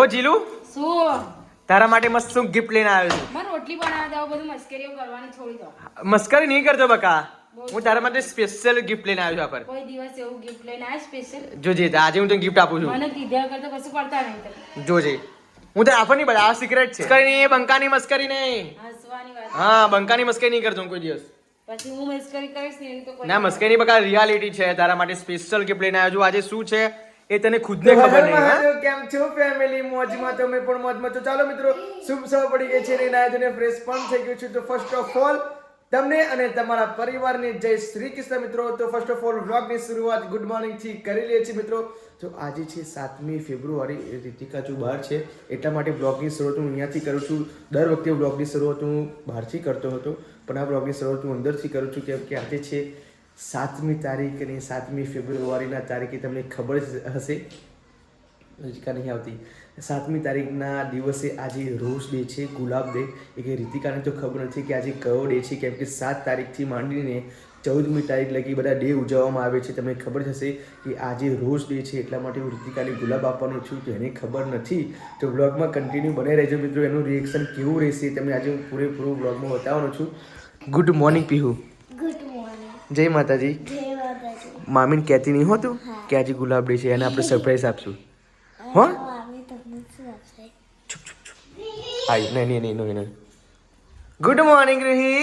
ઓ જીલુ? શું? તારા માટે મસ્ત શું ગિફ્ટ લઈને આવ્યો છું. મને રોટલી બનાવવા દો બધું મસ્કરીઓ કરવાની છોડી દો. મસ્કરી નહીં કરતો બકા. હું તારા માટે સ્પેશિયલ ગિફ્ટ લઈને આવ્યો છું આ પર. કોઈ દિવસ એવું ગિફ્ટ લઈને આ સ્પેશિયલ જોજે આજે હું તને ગિફ્ટ આપું છું. મને કીધા કરતા કશું પડતા નહીં જોજે હું તને આપવા નહીં બધા આ સિક્રેટ છે. મસ્કરી નહીં બંકાની મસ્કરી નહીં. હસવાની વાત. હા બંકાની મસ્કરી નહીં કરતો હું કોઈ દિવસ. પછી હું મસ્કરી કરીશ ને તો ના મસ્કરી બકા રિયાલિટી છે. તારા માટે સ્પેશિયલ ગિફ્ટ લઈને આવ્યો છું. આજે શું છે? એ તને ખુદને ખબર નહીં કેમ છો? ફેમિલી મોજમાં તમે પણ મોજમાં તો ચાલો મિત્રો શુભ સવાર પડી ગઈ છે ને નાય ધોઈને ફ્રેશ પણ થઈ ગયું છે. તો ફર્સ્ટ ઓફ ઓલ તમને અને તમારા પરિવારને જય શ્રી કૃષ્ણ મિત્રો. તો ફર્સ્ટ ઓફ ઓલ વ્લોગની શરૂઆત ગુડ મોર્નિંગથી કરી લઈએ છીએ મિત્રો. તો આજે છે સાતમી ફેબ્રુઆરી રીતિકા જો બહાર છે એટલા માટે બ્લોગની શરૂઆત હું અહીંયાથી કરું છું. દર વખતે બ્લોગની શરૂઆત હું બહારથી કરતો હતો પણ આ બ્લોગની શરૂઆત હું અંદરથી કરું છું. કેમ કે આજે છે સાતમી તારીખ અને સાતમી ફેબ્રુઆરીના તારીખે તમને ખબર હશે. રીતિકા નહીં આવતી. સાતમી તારીખના દિવસે આજે રોઝ ડે છે, ગુલાબ ડે. એ કે રીતિકાને તો ખબર નથી કે આજે કયો ડે છે, કેમ કે સાત તારીખથી માંડીને ચૌદમી તારીખ લગી બધા ડે ઉજવવામાં આવે છે. તમને ખબર હશે કે આજે રોઝ ડે છે, એટલા માટે હું રીતિકાને ગુલાબ આપવાનો છું, તો એને ખબર નથી. તો બ્લોગમાં કન્ટિન્યુ બને રહેજો મિત્રો. એનું રિએક્શન કેવું રહેશે તમને આજે હું પૂરેપૂરું બ્લોગમાં બતાવવાનો છું. ગુડ મોર્નિંગ પીહુ જય માતાજી. મામીન કહેતી નહીં હોતું કે આજે ગુલાબડી છે એને આપણે સરપ્રાઈઝ આપશું. હો? ચૂપ ચૂપ ચૂપ. આઈ નહીં નહીં નહીં નહીં નહીં. ગુડ મોર્નિંગ રૂહી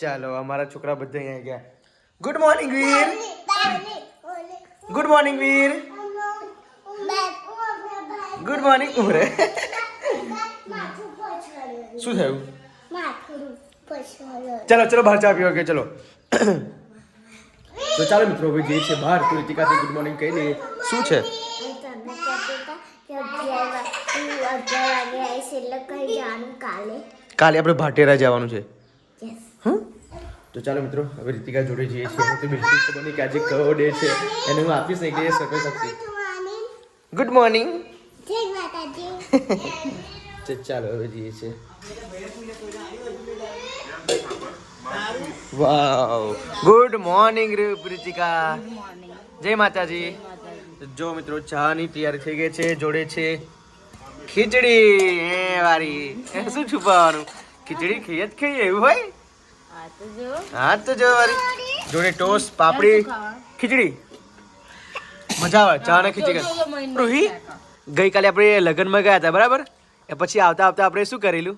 ચાલો અમારા છોકરા બધા અહીંયા ગયા. Good morning Veer good morning Veer good morning ઉરે શું થયું? ચલો ચલો બહાર ચા પીવા કે ચલો. તો ચાલો મિત્રો હવે જે છે બહાર તો રીતિકાથી ગુડ મોર્નિંગ કહી દઈએ શું છે? કાલે? આપણે ભાટેરા જવાનું છે. હં તો ચાલો મિત્રો હવે રીતિકા જોડે જઈએ છીએ. તો બિલકુલ ખબર નહીં કે આજે કયો ડે છે. એને હું આપીશ નહીં કે એ સરપ્રાઈઝ આપશે. ગુડ મોર્નિંગ જય માતાજી. ચાલો હવે જઈએ છીએ. વાવ ગુડ મોર્નિંગ પ્રીતિકા જય માતાજી જો મિત્રો ચાની તૈયારી થઈ ગઈ છે જોડે છે ખીચડી. એ વારી. એ શું છુપાવાનું ખીચડી ખાઈએ જ ખાઈએ એવું હોય? હા તો જો હા તો જો વારી. જોડે ટોસ્ટ પાપડી ખીચડી. મજા આવે ચા ને ખીચડી રૂહી ગઈકાલે આપણે લગ્નમાં ગયા હતા બરાબર? એ પછી આવતા આવતા આપણે શું કરેલું?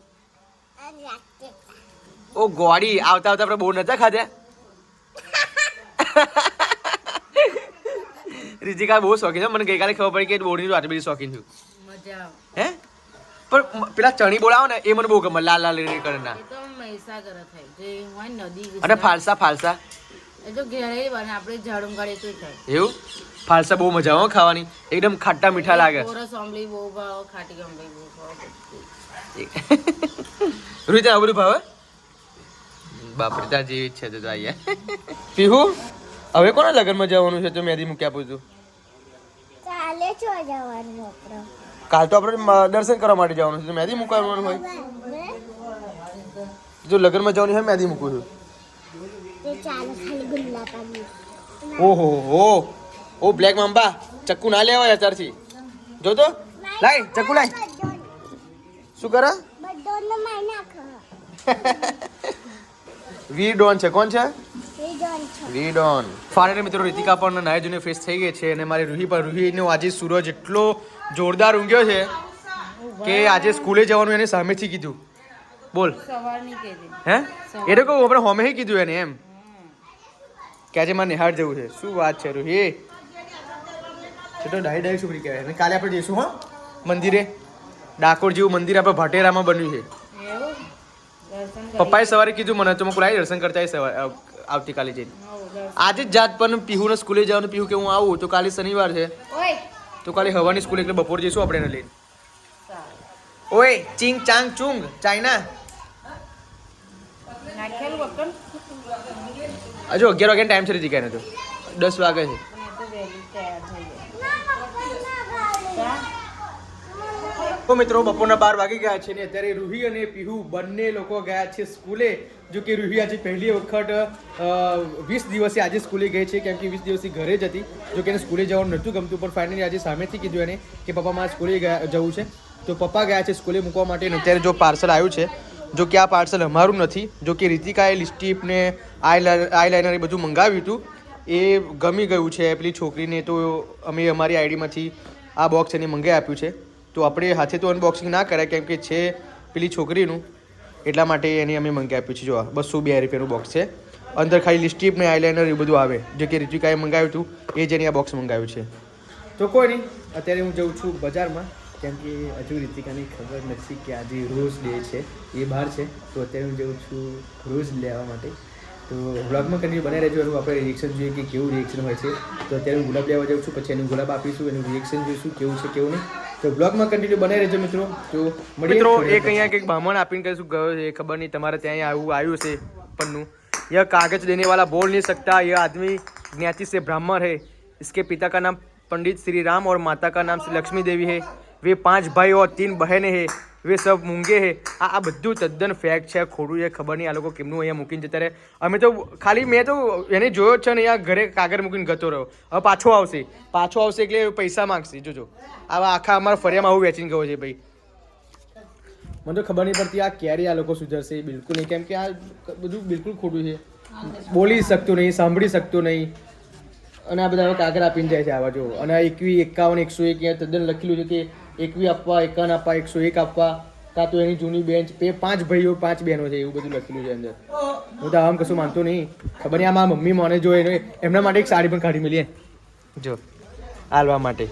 ઓ ગોળી આવતા આવતા આપણે બહુ નતા ખાધા? રીતિકા બહુ શોખીન છે. મને ગઈકાલે ખબર પડી કે બોડી આટલી બધી શોખીન છું. મજા આવે. હે? પણ પેલા ચણી બોલાવો ને એ મને બહુ ગમે. લાલ લાલ રેડી કરે ને. અને ફાલસા ફાલસા. એવું? ફાલસા બહુ મજા આવે ખાવાની. એકદમ ખાટા મીઠા લાગે. રોહિત આ બધું ભાવે? બાપરે ત્યાં જેવી જ છે તો આઈએ પીહુ હવે કોના લગ્નમાં જવાનું છે? તો મેદી મૂકી આપું છું કાલે ચો જવાનું આપણો. કાલ તો આપણે મ- દર્શન કરવા માટે જવાનું છે. તો મેદી મૂકવાનું હોય. જો લગ્નમાં જવાનું હોય મેદી મૂકું છું. તે ચાલો ખાલી ગુલ્લા પાડી ઓહો હો. ઓ બ્લેક મામ્બા ચક્કુ ના લેવાય અત્યારથી. જો તો. લાય ચક્કુ લાય. શું કરે? બધોનો માર નાખો. વી ડોન છે. કોણ છે? વી ડોન ફાઇનલી મિત્રો રીતિકા પણ નાય જોઈને ફ્રેશ થઈ ગઈ છે અને મારી રૂહી પર રૂહીનો આજે સૂરજ એટલો જોરદાર ઊંઘ્યો છે કે આજે સ્કૂલે જવાનું એને સામેથી કીધું. બોલ. હે? એ તો કહું આપણે હોમે કીધું એને એમ. કે આજે મારે નિહાળ જવું છે. શું વાત છે રૂહી? એ ડાહી ડાઈ ડાઈ છોકરી કહેવાય. અને કાલે આપણે જઈશું હા. મંદિરે. ડાકોર જેવું મંદિર આપણે ભાટેરામાં બન્યું છે. પપ્પાએ સવારે કીધું મને તો મેં કુલાઈ દર્શન કરતા સવારે આવતીકાલે જઈને. આજે જ જાત પણ પીહુને સ્કૂલે જવાનું પીહુ કે હું આવું તો કાલે શનિવાર છે. તો કાલે હવાની સ્કૂલ એટલે બપોર જઈશું આપણે એને લઈને. ઓય ચિંગ ચાંગ ચુંગ ચાઇના? હજુ અગિયાર વાગ્યાનો ટાઈમ છે રીતિકાને તો. દસ વાગે છે પણ એ તો મિત્રો બપોરના બાર વાગી ગયા છે ને અત્યારે રૂહી અને પીહુ બંને લોકો ગયા છે સ્કૂલે. જો કે રૂહી આજે પહેલી વખત વીસ દિવસે આજે સ્કૂલે ગઈ છે, કેમ કે વીસ દિવસથી ઘરે જ હતી. જો કે એને સ્કૂલે જવાનું નહોતું ગમતું, પણ ફાઇનલી આજે સામેથી કીધું એને કે પપ્પા, મારે સ્કૂલે ગયા, જવું છે. તો પપ્પા ગયા છે સ્કૂલે મૂકવા માટે અત્યારે જો પાર્સલ આવ્યું છે, જો કે આ પાર્સલ અમારું નથી. જો કે રીતિકાએ લિપસ્ટિક ને આઈલાઇનર એ બધું મંગાવ્યું હતું. એ ગમી ગયું છે, પેલી છોકરીને તો અમે અમારી આઈડીમાંથી આ બોક્સ એને મંગાવી આપ્યું છે. તો આપણે હાથે તો અનબોક્સિંગ ના કરાય, કેમ કે છે પેલી છોકરીનું. એટલા માટે એની અમે મંગાવી આપ્યું છે જો બસો બે રૂપિયાનું બોક્સ છે. અંદર ખાલી લિપસ્ટિક ને આઈલાઇનર એ બધું આવે. જે કે રીતિકાએ મંગાવ્યું હતું, એ જ એની આ બોક્સ મંગાવ્યું છે. તો કોઈ નહીં. અત્યારે હું જઉં છું બજારમાં, કેમ કે હજુ રીતિકાની ખબર નથી કે આજે રોઝ ડે છે. એ બહાર છે. તો અત્યારે હું જઉં છું રોઝ લેવા માટે. તો વ્લોગમાં કરીને બને રહેજો. એનું આપણે રિએક્શન જોઈએ કે કેવું રિએક્શન હોય છે. તો અત્યારે હું ગુલાબ લેવા જાઉં છું. પછી એનું ગુલાબ આપીશું, એનું રિએક્શન જોઈશું, કેવું છે, કેવું નહીં. તો બ્લોગમાં કન્ટિન્યુ બને રહેજો મિત્રો તો મળીએ મિત્રો થોડી એક વાર અહીંયા કંઈક બામણ આપીને કશું ગયો છે ખબર નહીં તમારે ત્યાં આવું આવ્યું છે પન્નું यह कागज देने वाला बोल नहीं सकता यह आदमी ज्ञाति से ब्राह्मण है इसके पिता का नाम पंडित श्री राम और माता का नाम श्री लक्ष्मी देवी है वे પાંચ ભાઈ और तीन બહેન है વે સબ મૂંગે હે. આ આ બધું તદ્દન ફેક છે, ખોટું છે, ખબર નહીં આ લોકો કેમનું અહીંયા મૂકીને જતા રહે. અમે તો ખાલી મેં તો એને જોયો છે ને, અહીંયા ઘરે કાગળ મૂકીને ગતો રહ્યો. હવે પાછો આવશે. પાછો આવશે એટલે પૈસા માગશે. જોજો. આવા આખા અમારા ફરિયામાં આવું વેચીને ગયો છે ભાઈ. મને તો ખબર નહીં પડતી આ ક્યારે આ લોકો સુધરશે. બિલકુલ નહીં. કેમ કે આ બધું બિલકુલ ખોટું છે. બોલી શકતું નહીં, સાંભળી શકતું નહીં. અને આ બધા કાગળ આપીને જાય છે આવા જો. અને એકવી, એકાવન, એકસો એક તદ્દન લખેલું છે કે એકવી આપવા, એકાવન આપવા, એકસો એક આપવા. કાં તો એની જૂની બેન્ચ બે પાંચ ભાઈઓ, પાંચ બહેનો છે, એવું બધું લખેલું છે અંદર. હું તો આમ કશું માનતો નહીં. ખબર નહીં આ મમ્મી મને જો એને એમના માટે એક સાડી પણ કાઢી મળીએ જો, હાલવા માટે.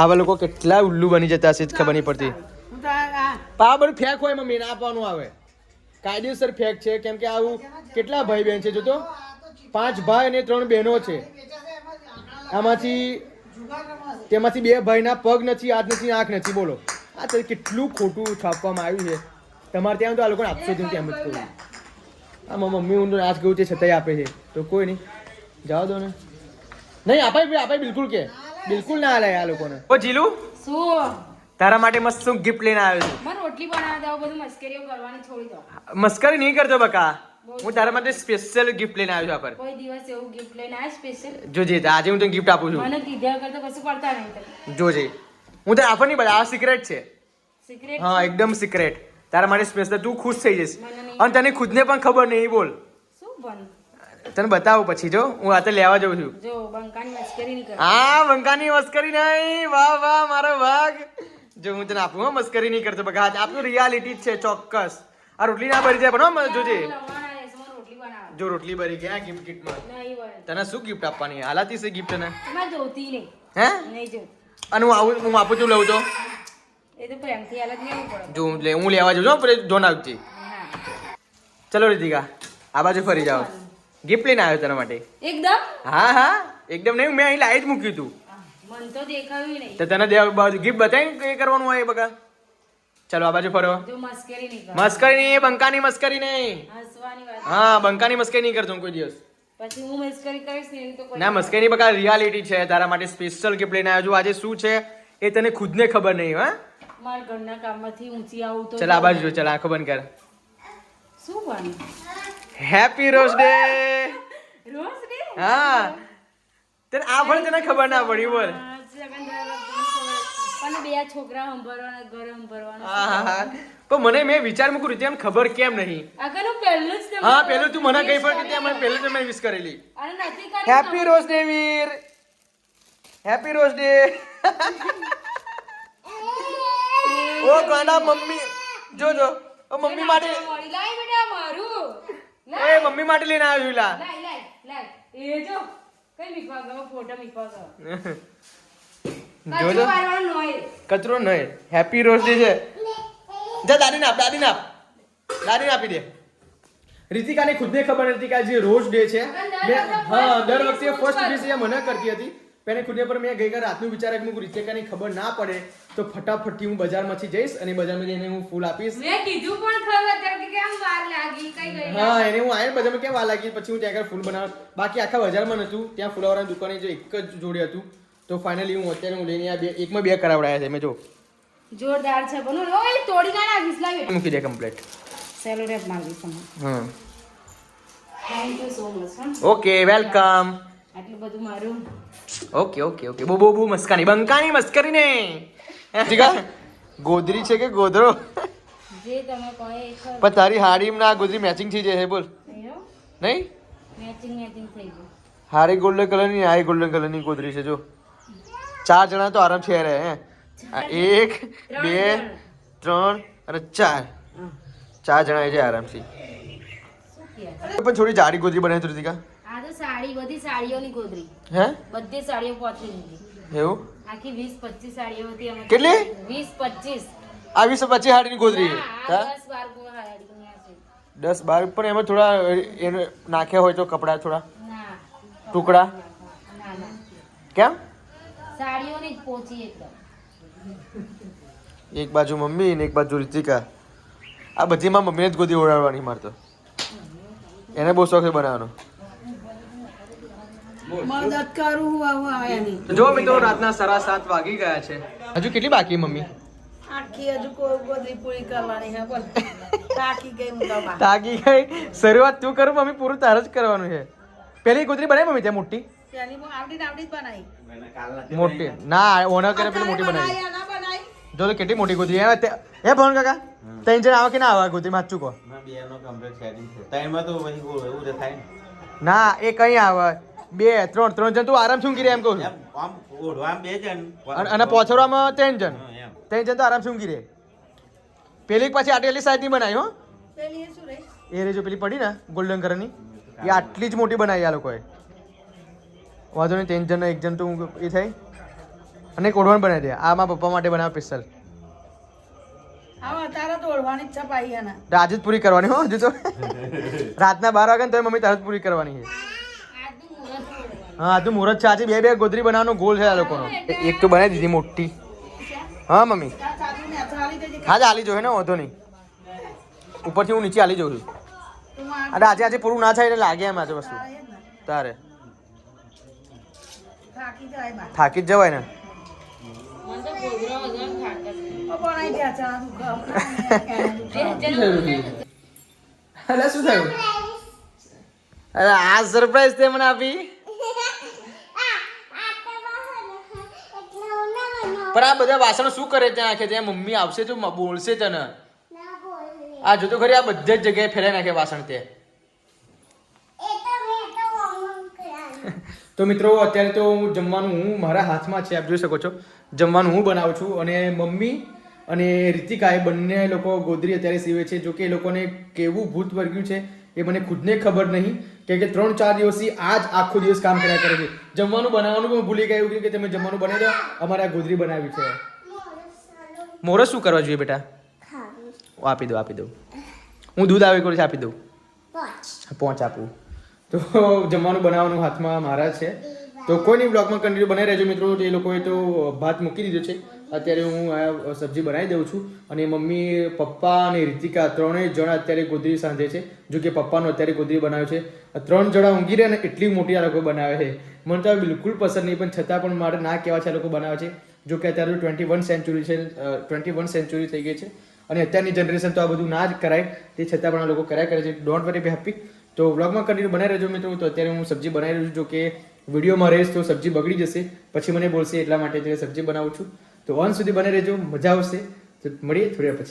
આવા લોકો કેટલા ઉલ્લુ બની જતા હશે ખબર નહીં પડતી. પા બધું ફેક હોય મમ્મી, ના આપવાનું આવે. કાયદેસર ફેક છે, કેમ કે આવું કેટલા ભાઈ બહેન છે જો તો પાંચ ભાઈ અને ત્રણ બહેનો છે. આમાંથી તેમાંથી બે ભાઈના પગ નથી હાથ નથી આંખ નથી બોલો. આ તો કેટલું ખોટું છાપવામાં આવ્યું છે. તમારે ત્યાં તો આ લોકોને આપશો જ એમ જ કહું આ મારી મમ્મી હું આજ કહું છે છતાંય આપે છે. તો કોઈ નહીં. જાઓ દો ને. નહીં આપાય ભાઈ આપાય બિલકુલ કે. બિલકુલ ના હાલે આ લોકોને. ઓ જીલુ શું? તારા માટે મસ્ત શું ગિફ્ટ લઈને આવ્યો છું. મને રોટલી બનાવવા દો બધું મસ્કરીઓ કરવાની છોડી દો. મસ્કરી નહીં કરતો બકા. હું તારા માટે સ્પેશિયલ ગિફ્ટ લઈને આવ્યો છું આ પર. કોઈ દિવસ એવું ગિફ્ટ લઈને આ સ્પેશિયલ જોજે આજે હું તને ગિફ્ટ આપું છું. મને કીધા કરતો કશું કરતા નહીં જોજે. હું તને આપણ નહીં બધા આ સિક્રેટ છે. સિક્રેટ હા એકદમ સિક્રેટ તારા માટે સ્પેશિયલ તું ખુશ થઈ જઈશ. અને તને ખુદને પણ ખબર નહીં બોલ. શું બન તને બતાવું પછી જો. હું રાતે લેવા જાઉં છું. જો બંકાની મસ્કરી નહીં કરે આ બંકાની મસ્કરી નહીં. વાહ વાહ મારો ભાગ. જો હું તને આપું હો મસ્કરી નહીં કરતો બગા આ આપણું રિયાલિટી જ છે ચોક્કસ. આ રોટલી ના ભરી જાય પણ હો, જોજે લવવાના રહેશે, મને રોટલી બનાવવા જો રોટલી ભરી ગયા ગિફ્ટ કિટમાં તને શું ગિફ્ટ આપવાની? હાલાતી છે ગિફ્ટ ને જોતી નહીં. હે? નહીં અને હું આવું હું આપું છું લઉં તો? એ તો પ્રેમથી અલગ લેવું પડે. જો હું લે હું લેવા જાઉં છું પેલી જોન આવતી ચલો રીતિકા આ બાજુ ફરી જાઓ. ગિફ્ટ લઈને આવ્યો તારા માટે. એકદમ? હા હા. એકદમ નહીં મેં અહીં લાવી જ મૂક્યું હતું મન તો દેખાયું નહીં. તો તને બાજુ ગિફ્ટ બતાવી કે કરવાનું હોય બગા ચલો આ બાજુ ફરો. મસ્કરી નહીં બંકાની મસ્કરી નહીં. હા બંકાની મસ્કરી નહીં કરતો કોઈ દિવસ. ને મસ્કરી બકા રિયાલિટી છે તારા માટે સ્પેશિયલ ગિફ્ટ લઈને આવ્યો છું. આજે શું છે એ તને ખુદને ખબર નહીં હા? મારા ઘરના કામમાંથી ઊંચી આવું તો ચલ આ બાજુ ચલ આંખો બંધ કર. શું બને? Happy rose day rose day હા. તને આ પણ તને ખબર ના પડી બોલ હા, સગન દાદા બધાને ખબર. અને બે છોકરા સંભાળવાના ઘર સંભાળવાનું. હા હા હા. પણ મને મેં વિચાર મૂકું રીતે એમ ખબર કેમ નહીં. આગળનું પહેલું જ હા પેલું તું મને કહી કે ત્યાં મને પહેલું તમે વિશ કરેલી. અને નથી કરી happy rose day Veer. Happy rose day ઓ ગાના મમ્મી. જો જો. ઓ મમ્મી માટે લાઈ બેટા મારું. એ મમ્મી માટે લઈને આવ્યો છું લા. લાઈ લાઈ લાઈ એ જો કઈ મીકવા ગયો? ફોટો મીકવા ગયો. જો કચરું નહીં. હેપી રોઝ ડે છે. જા દાદીને આપ દાદીને આપ દાદીને આપી દે. રીતિકાને ખુદને ખબર નથી કે આજે રોઝ ડે છે મેં હા દર વખતે ફર્સ્ટ ડિશ એ મને કરતી હતી પેને ખુદને પર મેં ગઈકાલ રાતનું વિચાર કે રીતિકાની ખબર ના પડે તો ફટાફટથી હું બજારમાંથી જઈશ અને બજારમાં જઈને હું ફૂલ આપીશ. મેં કીધું પણ ખબર કે કેમ વાર લાગી કઈ ગઈ હા એને હું આયન બજારમાં કેમ વાર લાગી પછી હું ત્યાં આગળ ફૂલ બનાવ બાકી આખા બજારમાં નતું ત્યાં ફૂલાવાળાની દુકાને જો એક જ જોડે હતું. તો ફાઇનલી હું અત્યારે હું લઈને આ બે એકમાં બે કરાવડાયા છે મેં જો. જોરદાર છે બનો ઓય તોડી ના નાખીશ લાવી. મૂકી દે કમ્પ્લીટ સેલો રેપ માંગી તમે હમ. Thank you so much okay welcome આટલું બધું મારું. ઓકે ઓકે ઓકે બહુ બહુ બહુ મસ્કાની. બંકાની મસ્કરી ને જીગા? ગોદરી છે કે ગોદરો? જે તમે કહો પણ તારી હાડીમાં ના ગોદરી મેચિંગ થઈ જાય છે બોલ. નહીં? મેચિંગ મેચિંગ થઈ ગયું. હારી ગોલ્ડન કલરની હારી ગોલ્ડન કલરની ગોદરી છે જો. ચાર જણા તો આરામ છે હે? એક બે ત્રણ અને ચાર. ચાર જણા છે આરામથી. પણ થોડી જાડી ગોદરી બનાવી તો કા આ તો સાડી બધી સાડીઓની ગોદરી. હે? બધી સાડીઓ પહોંચી દીધી એવું? આખી વીસ પચીસ સાડીઓ હતી અમે કેટલી? વીસ પચીસ. આ વીસ પચીસ હાડીની ગોદરી હા, દસ બાર ગુણ સાડીની દસ બાર પણ એમાં થોડા એને નાખ્યા હોય તો કપડા થોડા? ટુકડા? કેમ? સાડીઓની જ પહોંચી એકદમ. એક બાજુ મમ્મી ને એક બાજુ રીતિકા. આ બધીમાં મમ્મીને જ ગોદી ઓડાડવાની મારતો એને બહુ શોખ છે બનાવવાનો. મદદ કરું હું આવું આયાની જો મિત્રો રાતના સાડા સાત વાગી ગયા છે. હજુ કેટલી બાકી મમ્મી? આખી હજુ ગોદરી પૂરી કરવાની હે બોલ. થાકી ગઈ હું તો ગઈ? શરૂઆત તું કરું મમ્મી પૂરું તાર જ કરવાનું છે. પેલી ગોદરી બનાવી મમ્મી ત્યાં મોટી? પેલી આવડી આવડી જ બનાવી. મોટી. ના ઓનર કરે પેલી મોટી બનાવી. બનાવી. જો તો કેટલી મોટી ગોદરી હે તે- હે ભવન કાકા ત્રણ જણ આવે કે ના આવે ગોતી? માં ચૂકો. બેનો કમ્પ્લીટ સેટિંગ છે. ટાઈમમાં તો પછી બોલ એવું જ થાય ને. એ કઈ આવે. બે ત્રણ ત્રણ જણ તું આરામ રહે એમ કહું છું. અને પોછડવામાં ત્રણ જણ. ત્રણ જણ તો આરામ ઊંઘી રહે પેલી પાછી આટલી સાઈઝની બનાવી હો. એ શું એ રે જો પેલી પડી ને ગોલ્ડન કલરની એ આટલી જ મોટી બનાવી આ લોકોએ. વાંધો નહીં ત્રણ જણ એક જણ તો એ થાય. અને એક ઓઢવાણ બનાવી દે. આ મારા પપ્પા માટે બનાવે સ્પેશિયલ આજે જ પૂરી કરવાની હો હજુ તો. રાતના બાર વાગે ને તો મમ્મી તરત પૂરી કરવાની છે. આજનું. હા તું મુહૂર્ત છે. આજે બે બે ગોદરી બનાવવાનો ગોલ છે આ લોકોનો. એક તો બનાવી દીધી મોટી. હા મમ્મી. હા જ હાલી જોઈએ ને વાંધો નહીં. ઉપરથી હું નીચે હાલી જઉં છું. અરે આજે આજે પૂરું ના થાય એટલે લાગે એમ આજે વસ્તુ. તારે. તું જ જવાય જેને અરે શું થયું? અરે આ સરપ્રાઈઝ તે મને આપી. પણ આ બધા વાસણ શું કરે ત્યાં નાખે ત્યાં મમ્મી આવશે તો બોલશે તને. આ જોતો ખરી આ બધી જ જગ્યાએ ફેલાઈ નાખે વાસણ તે. તો મિત્રો અત્યારે તો હું જમવાનું હું મારા હાથમાં છે આપ જોઈ શકો છો. જમવાનું હું બનાવું છું અને મમ્મી અને રીતિકા એ બંને લોકો ગોદરી અત્યારે સીવે છે. જો કે એ લોકોને કેવું ભૂત વર્ગ્યું છે એ મને ખુદને ખબર નહીં. કેમ કે ત્રણ ચાર દિવસથી આ જ આખો દિવસ કામ કર્યા કરે છે. જમવાનું બનાવવાનું પણ ભૂલી ગયું કે તમે જમવાનું બનાવી દો અમારે આ ગોદરી બનાવી છે. મોરસ શું કરવા જોઈએ બેટા? આપી દઉં આપી દઉં હું દૂધ આવી કરું છું? આપી દઉં પહોંચ આપું. તો જમવાનું બનાવવાનું હાથમાં મારા છે. તો કોઈની બ્લોગમાં કન્ટિન્યુ બનાવી રહેજો મિત્રો. એ લોકોએ તો ભાત મૂકી દીધો છે. અત્યારે હું આ સબ્જી બનાવી દઉં છું અને મમ્મી, પપ્પા અને રીતિકા ત્રણેય જણા અત્યારે ગોદરી સાંધે છે. જો કે પપ્પાનો અત્યારે ગોદરી બનાવ્યો છે. ત્રણ જણા ઊંઘી રહે ને એટલી મોટી આ લોકો બનાવે છે. મને તો બિલકુલ પસંદ નહીં, પણ છતાં પણ મારે ના કહેવા છે આ લોકો બનાવે છે. જો કે અત્યારે ટ્વેન્ટી વન સેન્ચુરી છે ટ્વેન્ટી વન સેન્ચુરી થઈ ગઈ છે. અને અત્યારની જનરેશન તો આ બધું ના જ કરાય. તે છતાં પણ આ લોકો કર્યા કરે છે. ડોન્ટ વેરી બી હેપી તો વ્લોગમાં કન્ટિન્યુ બનાવી રહેજો મિત્રો. તો અત્યારે હું સબ્જી બનાવી રહ્યો છું. જો કે વિડીયોમાં રહીશ તો સબ્જી બગડી જશે. પછી મને બોલશે એટલા માટે સબ્જી બનાવું છું. તો અંત સુધી બને રહેજો. મજા આવશે. તો મળીએ થોડી પછી.